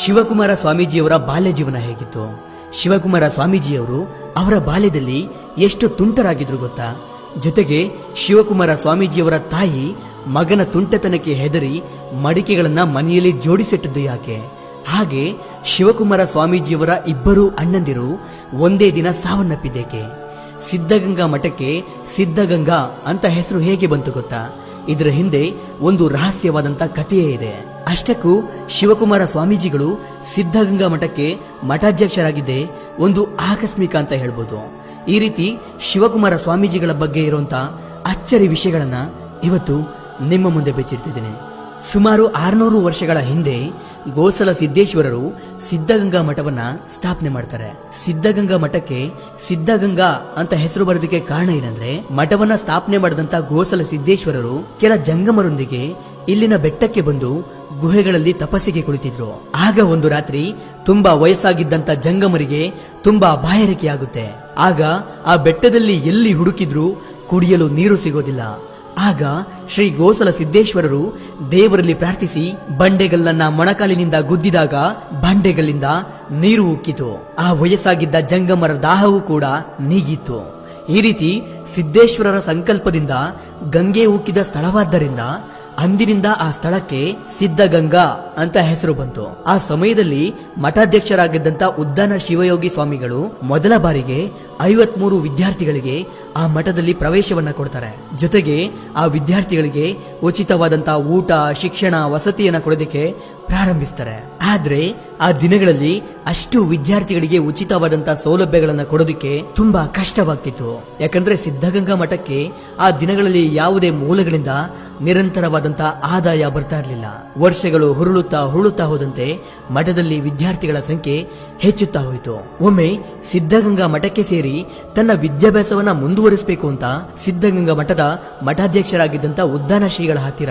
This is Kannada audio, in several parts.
ಶಿವಕುಮಾರ ಸ್ವಾಮೀಜಿಯವರ ಬಾಲ್ಯ ಜೀವನ ಹೇಗಿತ್ತು? ಶಿವಕುಮಾರ ಸ್ವಾಮೀಜಿಯವರು ಅವರ ಬಾಲ್ಯದಲ್ಲಿ ಎಷ್ಟು ತುಂಟರಾಗಿದ್ರು ಗೊತ್ತಾ? ಜೊತೆಗೆ ಶಿವಕುಮಾರ ಸ್ವಾಮೀಜಿಯವರ ತಾಯಿ ಮಗನ ತುಂಟತನಕ್ಕೆ ಹೆದರಿ ಮಡಿಕೆಗಳನ್ನ ಮನೆಯಲ್ಲಿ ಜೋಡಿಸಿಟ್ಟದ್ದು ಯಾಕೆ? ಹಾಗೆ ಶಿವಕುಮಾರ ಸ್ವಾಮೀಜಿಯವರ ಇಬ್ಬರು ಅಣ್ಣಂದಿರು ಒಂದೇ ದಿನ ಸಾವನ್ನಪ್ಪಿದ್ದೇಕೆ? ಸಿದ್ಧಗಂಗಾ ಮಠಕ್ಕೆ ಸಿದ್ಧಗಂಗಾ ಅಂತ ಹೆಸರು ಹೇಗೆ ಬಂತು ಗೊತ್ತಾ? ಇದರ ಹಿಂದೆ ಒಂದು ರಹಸ್ಯವಾದಂತ ಕಥೆಯೇ ಇದೆ. ಅಷ್ಟಕ್ಕೂ ಶಿವಕುಮಾರ ಸ್ವಾಮೀಜಿಗಳು ಸಿದ್ಧಗಂಗಾ ಮಠಕ್ಕೆ ಮಠಾಧ್ಯಕ್ಷರಾಗಿದ್ದೇ ಒಂದು ಆಕಸ್ಮಿಕ ಅಂತ ಹೇಳ್ಬೋದು. ಈ ರೀತಿ ಶಿವಕುಮಾರ ಸ್ವಾಮೀಜಿಗಳ ಬಗ್ಗೆ ಇರುವಂತ ಅಚ್ಚರಿ ವಿಷಯಗಳನ್ನ ಇವತ್ತು ನಿಮ್ಮ ಮುಂದೆ ಬೆಚ್ಚಿಡ್ತಿದ್ದೇನೆ. ಸುಮಾರು ಆರುನೂರು ವರ್ಷಗಳ ಹಿಂದೆ ಗೋಸಲ ಸಿದ್ದೇಶ್ವರರು ಸಿದ್ಧಗಂಗಾ ಮಠವನ್ನ ಸ್ಥಾಪನೆ ಮಾಡ್ತಾರೆ. ಸಿದ್ಧಗಂಗಾ ಮಠಕ್ಕೆ ಸಿದ್ಧಗಂಗಾ ಅಂತ ಹೆಸರು ಬರೋದಕ್ಕೆ ಕಾರಣ ಏನಂದ್ರೆ ಮಠವನ್ನ ಸ್ಥಾಪನೆ ಮಾಡಿದಂತ ಗೋಸಲ ಸಿದ್ದೇಶ್ವರರು ಕೆಲ ಜಂಗಮರೊಂದಿಗೆ ಇಲ್ಲಿನ ಬೆಟ್ಟಕ್ಕೆ ಬಂದು ಗುಹೆಗಳಲ್ಲಿ ತಪಸ್ಸಿಗೆ ಕುಳಿತಿದ್ರು. ಆಗ ಒಂದು ರಾತ್ರಿ ತುಂಬಾ ವಯಸ್ಸಾಗಿದ್ದಂತ ಜಂಗಮರಿಗೆ ತುಂಬಾ ಬಾಯಾರಿಕೆಯಾಗುತ್ತೆ ಆಗ ಆ ಬೆಟ್ಟದಲ್ಲಿ ಎಲ್ಲಿ ಹುಡುಕಿದ್ರೂ ಕುಡಿಯಲು ನೀರು ಸಿಗೋದಿಲ್ಲ. ಆಗ ಶ್ರೀ ಗೋಸಲ ಸಿದ್ದೇಶ್ವರರು ದೇವರಲ್ಲಿ ಪ್ರಾರ್ಥಿಸಿ ಬಂಡೆಗಲ್ಲನ್ನ ಮೊಣಕಾಲಿನಿಂದ ಗುದ್ದಿದಾಗ ಬಂಡೆಗಲ್ಲಿಂದ ನೀರು ಉಕ್ಕಿತು. ಆ ವಯಸ್ಸಾಗಿದ್ದ ಜಂಗಮರ ದಾಹವೂ ಕೂಡ ನೀಗಿತ್ತು. ಈ ರೀತಿ ಸಿದ್ದೇಶ್ವರರ ಸಂಕಲ್ಪದಿಂದ ಗಂಗೆ ಉಕ್ಕಿದ ಸ್ಥಳವಾದ್ದರಿಂದ ಅಂದಿನಿಂದ ಆ ಸ್ಥಳಕ್ಕೆ ಸಿದ್ಧಗಂಗಾ ಅಂತ ಹೆಸರು ಬಂತು. ಆ ಸಮಯದಲ್ಲಿ ಮಠಾಧ್ಯಕ್ಷರಾಗಿದ್ದಂತ ಉದ್ದಾನ ಶಿವಯೋಗಿ ಸ್ವಾಮಿಗಳು ಮೊದಲ ಬಾರಿಗೆ ಐವತ್ಮೂರು ವಿದ್ಯಾರ್ಥಿಗಳಿಗೆ ಆ ಮಠದಲ್ಲಿ ಪ್ರವೇಶವನ್ನ ಕೊಡ್ತಾರೆ. ಜೊತೆಗೆ ಆ ವಿದ್ಯಾರ್ಥಿಗಳಿಗೆ ಉಚಿತವಾದಂತ ಊಟ, ಶಿಕ್ಷಣ, ವಸತಿಯನ್ನ ಕೊಡೋದಕ್ಕೆ ಪ್ರಾರಂಭಿಸ್ತಾರೆ. ಆದ್ರೆ ಆ ದಿನಗಳಲ್ಲಿ ಅಷ್ಟು ವಿದ್ಯಾರ್ಥಿಗಳಿಗೆ ಉಚಿತವಾದಂತ ಸೌಲಭ್ಯಗಳನ್ನ ಕೊಡೋದಕ್ಕೆ ತುಂಬಾ ಕಷ್ಟವಾಗ್ತಿತ್ತು. ಯಾಕಂದ್ರೆ ಸಿದ್ಧಗಂಗಾ ಮಠಕ್ಕೆ ಆ ದಿನಗಳಲ್ಲಿ ಯಾವುದೇ ಮೂಲಗಳಿಂದ ನಿರಂತರವಾದಂತ ಆದಾಯ ಬರ್ತಾ ಇರಲಿಲ್ಲ. ವರ್ಷಗಳು ಹುರುಳುತ್ತಾ ಹುರುಳುತ್ತಾ ಹೋದಂತೆ ಮಠದಲ್ಲಿ ವಿದ್ಯಾರ್ಥಿಗಳ ಸಂಖ್ಯೆ ಹೆಚ್ಚುತ್ತಾ ಹೋಯಿತು. ಒಮ್ಮೆ ಸಿದ್ಧಗಂಗಾ ಮಠಕ್ಕೆ ಸೇರಿ ತನ್ನ ವಿದ್ಯಾಭ್ಯಾಸವನ್ನ ಮುಂದುವರಿಸಬೇಕು ಅಂತ ಸಿದ್ಧಗಂಗಾ ಮಠದ ಮಠಾಧ್ಯಕ್ಷರಾಗಿದ್ದಂತ ಉದ್ದಾನ ಶ್ರೀಗಳ ಹತ್ತಿರ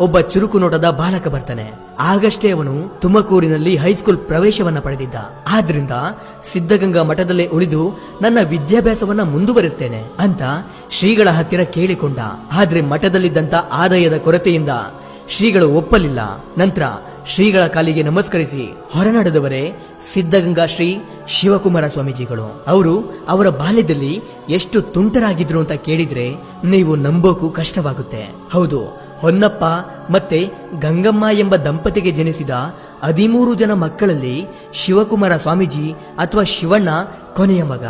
ಒಬ್ಬ ಚುರುಕು ನೋಟದ ಬಾಲಕ ಬರ್ತಾನೆ. ಆಗಷ್ಟೇ ಅವನು ತುಮಕೂರಿನಲ್ಲಿ ಹೈಸ್ಕೂಲ್ ಪ್ರವೇಶವನ್ನ ಪಡೆದಿದ್ದ. ಆದ್ರಿಂದ ಸಿದ್ಧಗಂಗಾ ಮಠದಲ್ಲೇ ಉಳಿದು ನನ್ನ ವಿದ್ಯಾಭ್ಯಾಸವನ್ನ ಮುಂದುವರಿಸ್ತೇನೆ ಅಂತ ಶ್ರೀಗಳ ಹತ್ತಿರ ಕೇಳಿಕೊಂಡ. ಆದ್ರೆ ಮಠದಲ್ಲಿದ್ದಂತ ಆದಾಯದ ಕೊರತೆಯಿಂದ ಶ್ರೀಗಳು ಒಪ್ಪಲಿಲ್ಲ. ನಂತರ ಶ್ರೀಗಳ ಕಾಲಿಗೆ ನಮಸ್ಕರಿಸಿ, ಹೊರನಡೆದವರೇ ಸಿದ್ಧಗಂಗಾ ಶ್ರೀ ಶಿವಕುಮಾರ ಸ್ವಾಮೀಜಿಗಳು. ಅವರು ಅವರ ಬಾಲ್ಯದಲ್ಲಿ ಎಷ್ಟು ತುಂಟರಾಗಿದ್ರು ಅಂತ ಕೇಳಿದ್ರೆ ನೀವು ನಂಬೋಕು ಕಷ್ಟವಾಗುತ್ತೆ. ಹೌದು, ಹೊನ್ನಪ್ಪ ಮತ್ತೆ ಗಂಗಮ್ಮ ಎಂಬ ದಂಪತಿಗೆ ಜನಿಸಿದ ಹದಿಮೂರು ಜನ ಮಕ್ಕಳಲ್ಲಿ ಶಿವಕುಮಾರ ಸ್ವಾಮೀಜಿ ಅಥವಾ ಶಿವಣ್ಣ ಕೊನೆಯ ಮಗ.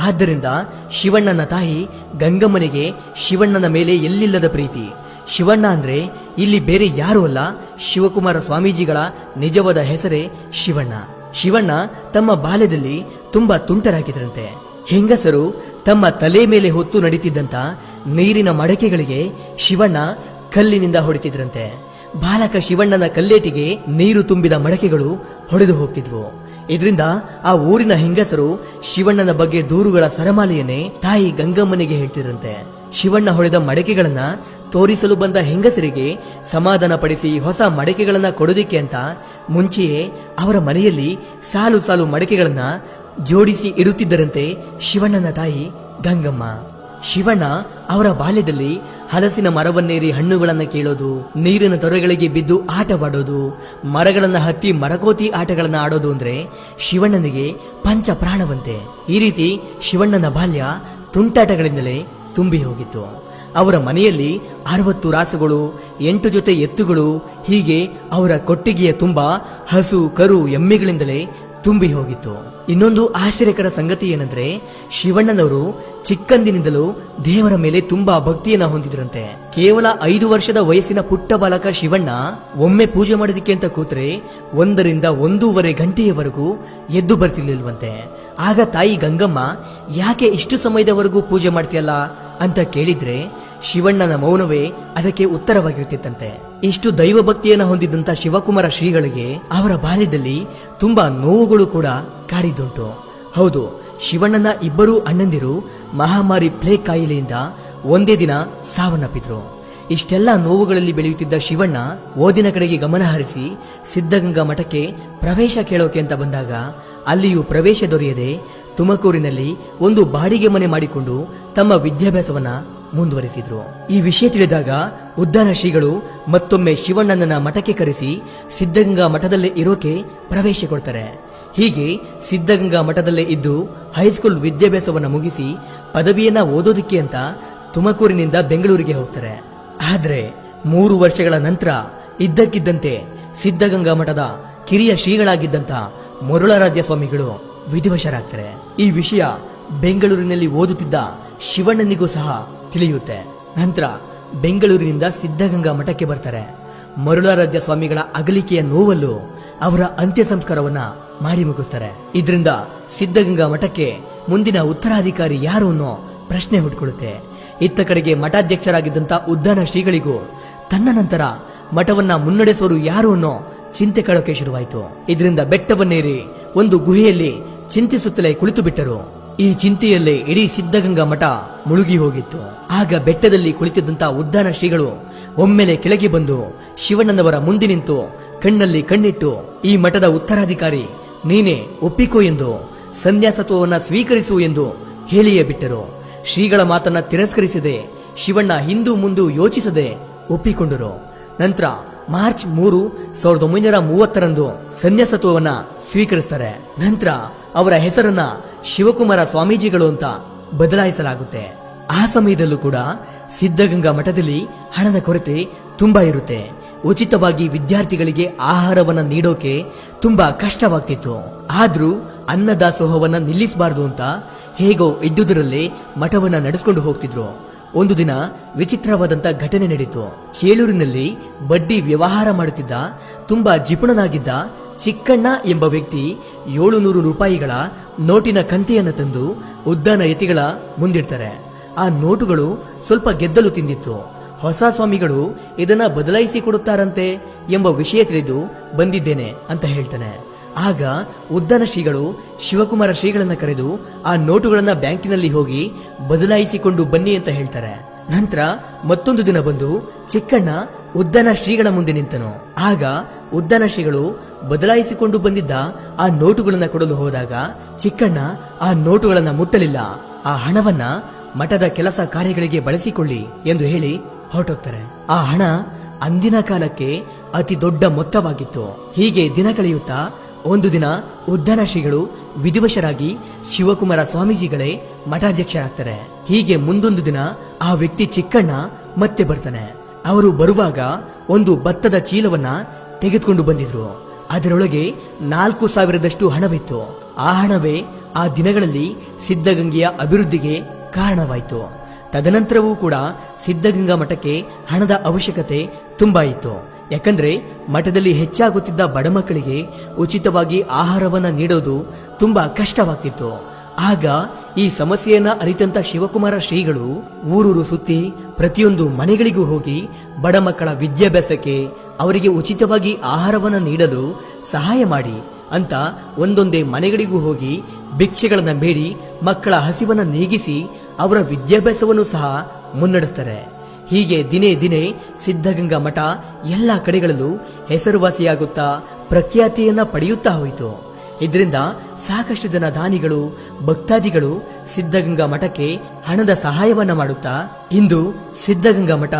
ಆದ್ದರಿಂದ ಶಿವಣ್ಣನ ತಾಯಿ ಗಂಗಮ್ಮನಿಗೆ ಶಿವಣ್ಣನ ಮೇಲೆ ಎಲ್ಲಿಲ್ಲದ ಪ್ರೀತಿ. ಶಿವಣ್ಣ ಅಂದ್ರೆ ಇಲ್ಲಿ ಬೇರೆ ಯಾರೂ ಅಲ್ಲ, ಶಿವಕುಮಾರ ಸ್ವಾಮೀಜಿಗಳ ನಿಜವಾದ ಹೆಸರೇ ಶಿವಣ್ಣ. ಶಿವಣ್ಣ ತಮ್ಮ ಬಾಲ್ಯದಲ್ಲಿ ತುಂಬಾ ತುಂಟರಾಗಿದ್ರಂತೆ ಹೆಂಗಸರು ತಮ್ಮ ತಲೆ ಮೇಲೆ ಹೊತ್ತು ನಡೀತಿದ್ದಂತ ನೀರಿನ ಮಡಕೆಗಳಿಗೆ ಶಿವಣ್ಣ ಕಲ್ಲಿನಿಂದ ಹೊಡಿತಿದ್ರಂತೆ. ಬಾಲಕ ಶಿವಣ್ಣನ ಕಲ್ಲೇಟಿಗೆ ನೀರು ತುಂಬಿದ ಮಡಕೆಗಳು ಹೊಡೆದು ಹೋಗ್ತಿದ್ವು. ಇದರಿಂದ ಆ ಊರಿನ ಹೆಂಗಸರು ಶಿವಣ್ಣನ ಬಗ್ಗೆ ದೂರುಗಳ ಸರಮಾಲೆಯನ್ನೇ ತಾಯಿ ಗಂಗಮ್ಮನಿಗೆ ಹೇಳ್ತಿದ್ರಂತೆ. ಶಿವಣ್ಣ ಹೊಳೆದ ಮಡಕೆಗಳನ್ನ ತೋರಿಸಲು ಬಂದ ಹೆಂಗಸರಿಗೆ ಸಮಾಧಾನ ಪಡಿಸಿ ಹೊಸ ಮಡಕೆಗಳನ್ನ ಕೊಡೋದಿಕ್ಕೆ ಅಂತ ಮುಂಚೆಯೇ ಅವರ ಮನೆಯಲ್ಲಿ ಸಾಲು ಸಾಲು ಮಡಕೆಗಳನ್ನ ಜೋಡಿಸಿ ಇಡುತ್ತಿದ್ದರಂತೆ ಶಿವಣ್ಣನ ತಾಯಿ ಗಂಗಮ್ಮ. ಶಿವಣ್ಣ ಅವರ ಬಾಲ್ಯದಲ್ಲಿ ಹಲಸಿನ ಮರವನ್ನೇರಿ ಹಣ್ಣುಗಳನ್ನು ಕೇಳೋದು, ನೀರಿನ ತೊರೆಗಳಿಗೆ ಬಿದ್ದು ಆಟವಾಡೋದು, ಮರಗಳನ್ನು ಹತ್ತಿ ಮರಕೋತಿ ಆಟಗಳನ್ನು ಆಡೋದು ಅಂದ್ರೆ ಶಿವಣ್ಣನಿಗೆ ಪಂಚ ಪ್ರಾಣವಂತೆ ಈ ರೀತಿ ಶಿವಣ್ಣನ ಬಾಲ್ಯ ತುಂಟಾಟಗಳಿಂದಲೇ ತುಂಬಿ ಹೋಗಿತ್ತು. ಅವರ ಮನೆಯಲ್ಲಿ ಅರವತ್ತು ರಾಸುಗಳು, ಎಂಟು ಜೊತೆ ಎತ್ತುಗಳು, ಹೀಗೆ ಅವರ ಕೊಟ್ಟಿಗೆಯ ತುಂಬ ಹಸು, ಕರು, ಎಮ್ಮೆಗಳಿಂದಲೇ ತುಂಬಿ ಹೋಗಿತ್ತು. ಇನ್ನೊಂದು ಆಶ್ಚರ್ಯಕರ ಸಂಗತಿ ಏನಂದ್ರೆ, ಶಿವಣ್ಣನವರು ಚಿಕ್ಕಂದಿನಿಂದಲೂ ದೇವರ ಮೇಲೆ ತುಂಬಾ ಭಕ್ತಿಯನ್ನ ಹೊಂದಿದ್ರಂತೆ. ಕೇವಲ ಐದು ವರ್ಷದ ವಯಸ್ಸಿನ ಪುಟ್ಟ ಬಾಲಕ ಶಿವಣ್ಣ ಒಮ್ಮೆ ಪೂಜೆ ಮಾಡೋದಿಕ್ಕೆ ಅಂತ ಕೂತ್ರೆ ಒಂದರಿಂದ ಒಂದೂವರೆ ಗಂಟೆಯವರೆಗೂ ಎದ್ದು ಬರ್ತಿರ್ಲಿಲ್ವಂತೆ. ಆಗ ತಾಯಿ ಗಂಗಮ್ಮ, ಯಾಕೆ ಇಷ್ಟು ಸಮಯದವರೆಗೂ ಪೂಜೆ ಮಾಡ್ತೀಯಲ್ಲ? ಅಂತ ಕೇಳಿದ್ರೆ ಶಿವಣ್ಣನ ಮೌನವೇ ಅದಕ್ಕೆ ಉತ್ತರವಾಗಿರುತ್ತಿತ್ತಂತೆ. ಇಷ್ಟು ದೈವ ಭಕ್ತಿಯನ್ನು ಹೊಂದಿದ್ದಂತ ಶಿವಕುಮಾರ ಶ್ರೀಗಳಿಗೆ ಅವರ ಬಾಲ್ಯದಲ್ಲಿ ತುಂಬಾ ನೋವುಗಳು ಕೂಡ ಕಾಡಿದ್ದುಂಟು. ಹೌದು, ಶಿವಣ್ಣನ ಇಬ್ಬರು ಅಣ್ಣಂದಿರು ಮಹಾಮಾರಿ ಪ್ಲೇಗ್ ಕಾಯಿಲೆಯಿಂದ ಒಂದೇ ದಿನ ಸಾವನ್ನಪ್ಪಿದ್ರು. ಇಷ್ಟೆಲ್ಲ ನೋವುಗಳಲ್ಲಿ ಬೆಳೆಯುತ್ತಿದ್ದ ಶಿವಣ್ಣ ಓದಿನ ಕಡೆಗೆ ಗಮನ ಹರಿಸಿ ಸಿದ್ಧಗಂಗಾ ಮಠಕ್ಕೆ ಪ್ರವೇಶ ಕೇಳೋಕೆ ಅಂತ ಬಂದಾಗ ಅಲ್ಲಿಯೂ ಪ್ರವೇಶ ದೊರೆಯದೆ ತುಮಕೂರಿನಲ್ಲಿ ಒಂದು ಬಾಡಿಗೆ ಮನೆ ಮಾಡಿಕೊಂಡು ತಮ್ಮ ವಿದ್ಯಾಭ್ಯಾಸವನ್ನ ಮುಂದುವರಿಸಿದ್ರು. ಈ ವಿಷಯ ತಿಳಿದಾಗ ಉದ್ದಾನ ಶ್ರೀಗಳು ಮತ್ತೊಮ್ಮೆ ಶಿವಣ್ಣನ ಮಠಕ್ಕೆ ಕರೆಸಿ ಸಿದ್ಧಗಂಗಾ ಮಠದಲ್ಲೇ ಇರೋಕೆ ಪ್ರವೇಶ ಕೊಡ್ತಾರೆ. ಹೀಗೆ ಸಿದ್ಧಗಂಗಾ ಮಠದಲ್ಲೇ ಇದ್ದು ಹೈಸ್ಕೂಲ್ ವಿದ್ಯಾಭ್ಯಾಸವನ್ನು ಮುಗಿಸಿ ಪದವಿಯನ್ನ ಓದೋದಕ್ಕೆ ಅಂತ ತುಮಕೂರಿನಿಂದ ಬೆಂಗಳೂರಿಗೆ ಹೋಗ್ತಾರೆ. ಆದರೆ ಮೂರು ವರ್ಷಗಳ ನಂತರ ಇದ್ದಕ್ಕಿದ್ದಂತೆ ಸಿದ್ಧಗಂಗಾ ಮಠದ ಕಿರಿಯ ಶ್ರೀಗಳಾಗಿದ್ದಂತ ಮರುಳರಾಧ್ಯ ಸ್ವಾಮಿಗಳು ವಿಧಿವಶರಾಗ್ತಾರೆ. ಈ ವಿಷಯ ಬೆಂಗಳೂರಿನಲ್ಲಿ ಓದುತ್ತಿದ್ದ ಶಿವಣ್ಣನಿಗೂ ಸಹ ತಿಳಿಯುತ್ತೆ. ನಂತರ ಬೆಂಗಳೂರಿನಿಂದ ಸಿದ್ಧಗಂಗಾ ಮಠಕ್ಕೆ ಬರ್ತಾರೆ. ಮರುಳಾರಾಧ್ಯ ಸ್ವಾಮಿಗಳ ಅಗಲಿಕೆಯ ನೋವಲ್ಲೂ ಅವರ ಅಂತ್ಯ ಸಂಸ್ಕಾರವನ್ನ ಮಾಡಿ ಮುಗಿಸ್ತಾರೆ. ಇದರಿಂದ ಸಿದ್ಧಗಂಗಾ ಮಠಕ್ಕೆ ಮುಂದಿನ ಉತ್ತರಾಧಿಕಾರಿ ಯಾರು ಅನ್ನೋ ಪ್ರಶ್ನೆ ಹುಟ್ಕೊಳ್ಳುತ್ತೆ. ಇತ್ತ ಕಡೆಗೆ ಮಠಾಧ್ಯಕ್ಷರಾಗಿದ್ದಂತ ಉದ್ದಾನ ಶ್ರೀಗಳಿಗೂ ತನ್ನ ನಂತರ ಮಠವನ್ನ ಮುನ್ನಡೆಸುವರು ಯಾರು ಅನ್ನೋ ಚಿಂತೆ ಕಾಡೋಕೆ ಶುರುವಾಯಿತು. ಇದರಿಂದ ಬೆಟ್ಟವನ್ನೇರಿ ಒಂದು ಗುಹೆಯಲ್ಲಿ ಚಿಂತಿಸುತ್ತಲೇ ಕುಳಿತು ಬಿಟ್ಟರು ಈ ಚಿಂತೆಯಲ್ಲೇ ಇಡೀ ಸಿದ್ಧಗಂಗಾ ಮಠ ಮುಳುಗಿ ಹೋಗಿತ್ತು. ಆಗ ಬೆಟ್ಟದಲ್ಲಿ ಕುಳಿತಿದ್ದಂತ ಉದ್ದಾನ ಶ್ರೀಗಳು ಒಮ್ಮೆಲೆ ಕೆಳಗೆ ಬಂದು ಶಿವಣ್ಣನವರ ಮುಂದೆ ನಿಂತು ಕಣ್ಣಲ್ಲಿ ಕಣ್ಣಿಟ್ಟು, ಈ ಮಠದ ಉತ್ತರಾಧಿಕಾರಿ, ನೀನೇ ಒಪ್ಪಿಕೋ ಎಂದು ಸನ್ಯಾಸತ್ವವನ್ನ ಸ್ವೀಕರಿಸು ಎಂದು ಹೇಳಿಯೇ ಬಿಟ್ಟರು. ಶ್ರೀಗಳ ಮಾತನ್ನ ತಿರಸ್ಕರಿಸದೆ ಶಿವಣ್ಣ ಹಿಂದೂ ಮುಂದು ಯೋಚಿಸದೆ ಒಪ್ಪಿಕೊಂಡರು. ನಂತರ ಮಾರ್ಚ್ ಮೂರು ಸಾವಿರದ ಒಂಬೈನೂರ ಮೂವತ್ತರಂದು ಸನ್ಯಾಸತ್ವವನ್ನು ಸ್ವೀಕರಿಸ್ತಾರೆ. ನಂತರ ಅವರ ಹೆಸರನ್ನ ಶಿವಕುಮಾರ ಸ್ವಾಮೀಜಿಗಳು ಅಂತ ಬದಲಾಯಿಸಲಾಗುತ್ತೆ. ಆ ಸಮಯದಲ್ಲೂ ಕೂಡ ಸಿದ್ಧಗಂಗಾ ಮಠದಲ್ಲಿ ಹಣದ ಕೊರತೆ ತುಂಬಾ ಇರುತ್ತೆ. ಉಚಿತವಾಗಿ ವಿದ್ಯಾರ್ಥಿಗಳಿಗೆ ಆಹಾರವನ್ನ ನೀಡೋಕೆ ತುಂಬಾ ಕಷ್ಟವಾಗ್ತಿತ್ತು. ಆದ್ರೂ ಅನ್ನದಾಸೋಹವನ್ನ ನಿಲ್ಲಿಸಬಾರದು ಅಂತ ಹೇಗೋ ಇದ್ದುದರಲ್ಲೇ ಮಠವನ್ನ ನಡೆಸ್ಕೊಂಡು ಹೋಗ್ತಿದ್ರು. ಒಂದು ದಿನ ವಿಚಿತ್ರವಾದಂತ ಘಟನೆ ನಡೀತು. ಚೇಳೂರಿನಲ್ಲಿ ಬಡ್ಡಿ ವ್ಯವಹಾರ ಮಾಡುತ್ತಿದ್ದ ತುಂಬಾ ಜಿಪುಣನಾಗಿದ್ದ ಚಿಕ್ಕಣ್ಣ ಎಂಬ ವ್ಯಕ್ತಿ ಏಳು ನೂರು ರೂಪಾಯಿಗಳ ನೋಟಿನ ಕಂತೆಯನ್ನು ತಂದು ಉದ್ದಾನ ಯತಿಗಳ ಮುಂದಿಡ್ತಾರೆ. ಆ ನೋಟುಗಳು ಸ್ವಲ್ಪ ಗೆದ್ದಲು ತಿಂದಿತ್ತು. ಹೊಸ ಸ್ವಾಮಿಗಳು ಇದನ್ನ ಬದಲಾಯಿಸಿ ಕೊಡುತ್ತಾರಂತೆ ಎಂಬ ವಿಷಯ ತಿಳಿದು ಬಂದಿದ್ದೇನೆ ಅಂತ ಹೇಳ್ತಾನೆ. ಆಗ ಉದ್ದಾನ ಶ್ರೀಗಳು ಶಿವಕುಮಾರ ಶ್ರೀಗಳನ್ನ ಕರೆದು ಆ ನೋಟುಗಳನ್ನ ಬ್ಯಾಂಕಿನಲ್ಲಿ ಹೋಗಿ ಬದಲಾಯಿಸಿಕೊಂಡು ಬನ್ನಿ ಅಂತ ಹೇಳ್ತಾರೆ. ನಂತರ ಮತ್ತೊಂದು ದಿನ ಬಂದು ಚಿಕ್ಕಣ್ಣ ಉದ್ದನ ಶ್ರೀಗಳ ಮುಂದೆ ನಿಂತನು. ಆಗ ಉದ್ದನ ಶ್ರೀಗಳು ಬದಲಾಯಿಸಿಕೊಂಡು ಬಂದಿದ್ದ ಆ ನೋಟುಗಳನ್ನ ಕೊಡಲು ಹೋದಾಗ ಚಿಕ್ಕಣ್ಣ ಆ ನೋಟುಗಳನ್ನ ಮುಟ್ಟಲಿಲ್ಲ. ಆ ಹಣವನ್ನ ಮಠದ ಕೆಲಸ ಕಾರ್ಯಗಳಿಗೆ ಬಳಸಿಕೊಳ್ಳಿ ಎಂದು ಹೇಳಿ ಹೊರಟೋಗ್ತಾರೆ. ಆ ಹಣ ಅಂದಿನ ಕಾಲಕ್ಕೆ ಅತಿ ದೊಡ್ಡ ಮೊತ್ತವಾಗಿತ್ತು. ಹೀಗೆ ದಿನ ಕಳೆಯುತ್ತಾ ಒಂದು ದಿನ ಉದ್ದನ ಶ್ರೀಗಳು ವಿಧಿವಶರಾಗಿ ಶಿವಕುಮಾರ ಸ್ವಾಮೀಜಿಗಳೇ ಮಠಾಧ್ಯಕ್ಷರಾಗ್ತಾರೆ. ಹೀಗೆ ಮುಂದೊಂದು ದಿನ ಆ ವ್ಯಕ್ತಿ ಚಿಕ್ಕಣ್ಣ ಮತ್ತೆ ಬರ್ತಾನೆ. ಅವರು ಬರುವಾಗ ಒಂದು ಭತ್ತದ ಚೀಲವನ್ನ ತೆಗೆದುಕೊಂಡು ಬಂದಿದ್ರು. ಅದರೊಳಗೆ ನಾಲ್ಕು ಸಾವಿರದಷ್ಟು ಹಣವಿತ್ತು. ಆ ಹಣವೇ ಆ ದಿನಗಳಲ್ಲಿ ಸಿದ್ಧಗಂಗೆಯ ಅಭಿವೃದ್ಧಿಗೆ ಕಾರಣವಾಯಿತು. ತದನಂತರವೂ ಕೂಡ ಸಿದ್ಧಗಂಗಾ ಮಠಕ್ಕೆ ಹಣದ ಅವಶ್ಯಕತೆ ತುಂಬಾ ಇತ್ತು. ಯಾಕಂದ್ರೆ ಮಠದಲ್ಲಿ ಹೆಚ್ಚಾಗುತ್ತಿದ್ದ ಬಡ ಮಕ್ಕಳಿಗೆ ಉಚಿತವಾಗಿ ಆಹಾರವನ್ನ ನೀಡೋದು ತುಂಬಾ ಕಷ್ಟವಾಗ್ತಿತ್ತು. ಆಗ ಈ ಸಮಸ್ಯೆಯನ್ನ ಅರಿತಂತ ಶಿವಕುಮಾರ ಶ್ರೀಗಳು ಊರೂರು ಸುತ್ತಿ ಪ್ರತಿಯೊಂದು ಮನೆಗಳಿಗೂ ಹೋಗಿ ಬಡ ಮಕ್ಕಳ ವಿದ್ಯಾಭ್ಯಾಸಕ್ಕೆ ಅವರಿಗೆ ಉಚಿತವಾಗಿ ಆಹಾರವನ್ನ ನೀಡಲು ಸಹಾಯ ಮಾಡಿ ಅಂತ ಒಂದೊಂದೇ ಮನೆಗಳಿಗೂ ಹೋಗಿ ಭಿಕ್ಷೆಗಳನ್ನ ಬೇಡಿ ಮಕ್ಕಳ ಹಸಿವನ್ನ ನೀಗಿಸಿ ಅವರ ವಿದ್ಯಾಭ್ಯಾಸವನ್ನು ಸಹ ಮುನ್ನಡೆಸ್ತಾರೆ. ಹೀಗೆ ದಿನೇ ದಿನೇ ಸಿದ್ಧಗಂಗಾ ಮಠ ಎಲ್ಲ ಕಡೆಗಳಲ್ಲೂ ಹೆಸರುವಾಸಿಯಾಗುತ್ತಾ ಪ್ರಖ್ಯಾತಿಯನ್ನ ಪಡೆಯುತ್ತಾ ಹೋಯಿತು. ಇದರಿಂದ ಸಾಕಷ್ಟು ಜನ ದಾನಿಗಳು, ಭಕ್ತಾದಿಗಳು ಸಿದ್ಧಗಂಗಾ ಮಠಕ್ಕೆ ಹಣದ ಸಹಾಯವನ್ನ ಮಾಡುತ್ತಾ ಇಂದು ಸಿದ್ಧಗಂಗಾ ಮಠ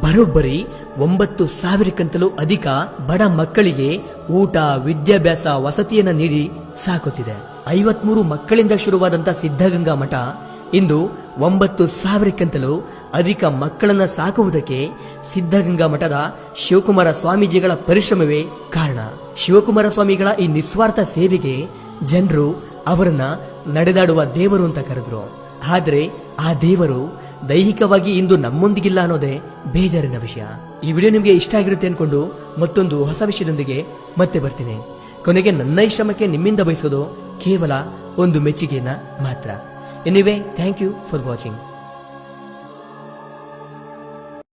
ಬರೋಬ್ಬರಿ ಒಂಬತ್ತು ಸಾವಿರಕ್ಕಿಂತಲೂ ಅಧಿಕ ಬಡ ಮಕ್ಕಳಿಗೆ ಊಟ, ವಿದ್ಯಾಭ್ಯಾಸ, ವಸತಿಯನ್ನ ನೀಡಿ ಸಾಕುತ್ತಿದೆ. ಐವತ್ಮೂರು ಮಕ್ಕಳಿಂದ ಶುರುವಾದಂತಹ ಸಿದ್ಧಗಂಗಾ ಮಠ ಇಂದು ಒಂಬತ್ತು ಸಾವಿರಕ್ಕಿಂತಲೂ ಅಧಿಕ ಮಕ್ಕಳನ್ನು ಸಾಕುವುದಕ್ಕೆ ಸಿದ್ಧಗಂಗಾ ಮಠದ ಶಿವಕುಮಾರ ಸ್ವಾಮೀಜಿಗಳ ಪರಿಶ್ರಮವೇ ಕಾರಣ. ಶಿವಕುಮಾರ ಸ್ವಾಮಿಗಳ ಈ ನಿಸ್ವಾರ್ಥ ಸೇವೆಗೆ ಜನರು ಅವರನ್ನ ನಡೆದಾಡುವ ದೇವರು ಅಂತ ಕರೆದ್ರು. ಆದರೆ ಆ ದೇವರು ದೈಹಿಕವಾಗಿ ಇಂದು ನಮ್ಮೊಂದಿಗಿಲ್ಲ ಅನ್ನೋದೇ ಬೇಜಾರಿನ ವಿಷಯ. ಈ ವಿಡಿಯೋ ನಿಮಗೆ ಇಷ್ಟ ಆಗಿರುತ್ತೆ ಅನ್ಕೊಂಡು ಮತ್ತೊಂದು ಹೊಸ ವಿಷಯದೊಂದಿಗೆ ಮತ್ತೆ ಬರ್ತೀನಿ. ಕೊನೆಗೆ ನನ್ನ ಈ ಶ್ರಮಕ್ಕೆ ನಿಮ್ಮಿಂದ ಬಯಸೋದು ಕೇವಲ ಒಂದು ಮೆಚ್ಚುಗೆಯನ್ನ ಮಾತ್ರ. Anyway thank you for watching